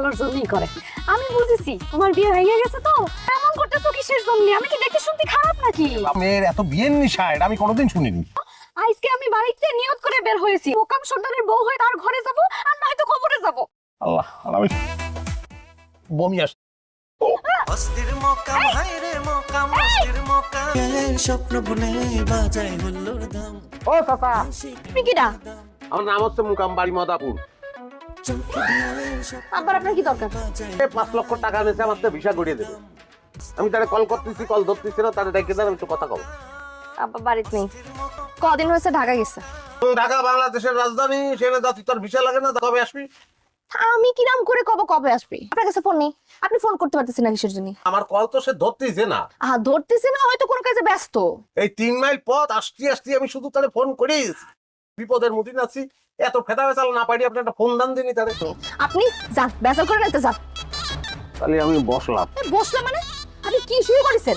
ভালোর জন্যই করে। আমি বুঝেছি তোমার বিয়ে হয়ে গেছে তো? এমন করতেছো কিসের জন্য? আমি কি দেখতে শুনতে খারাপ নাকি? মেয়ের এত বিয়ের নিশা এটা আমি কোনোদিন শুনিনি। আজকে আমি বাড়িতে নিয়ত করে বের হয়েছি। ওকাম সর্দারের বউ হয়ে তার ঘরে যাব আর নয়তো কবরে যাব। আল্লাহ আমি বমি আস অস্থির মোকাম হাইরে মোকাম অস্থির মোকাম স্বপ্ন বুনে বাজায় হুল্লোর দাম। ও চাচা। তুমি কিডা? আমার নাম হচ্ছে মুকাম বাড়ি মদাপুর। আবার আপনার কি দরকার? পাঁচ লক্ষ টাকা নিয়েছে আমার ভিসা করিয়ে দেবে। আমি তারে কল করতেছি কল ধরতেছি না তারে ডেকে কথা কব। আব্বা বাড়িতে নেই। কদিন হয়েছে ঢাকা গেছে? ঢাকা বাংলাদেশের রাজধানী সেখানে যাচ্ছি তোর ভিসা লাগে না কবে আসবি? আমি কিরাম করে কবে কবে আসবি? আপনার কাছে ফোন নেই। আপনি ফোন করতে পারতেছেন না কিসের জন্য? আমার কল তো সে ধরতেছে না। ধরতেছে না হয়তো কোনো কাজে ব্যস্ত। এই তিন মাইল পথ আসতে আসতে আমি শুধু তাহলে ফোন করিস বিপদের মধ্যে আছি এত ফেদা বেচাল না পারি আপনি একটা ফোন দান দিনি তারে আপনি যান বেচাল করে নিতে যান। তাহলে আমি বসলাম। বসলাম মানে? আপনি কি শুরু করেছেন?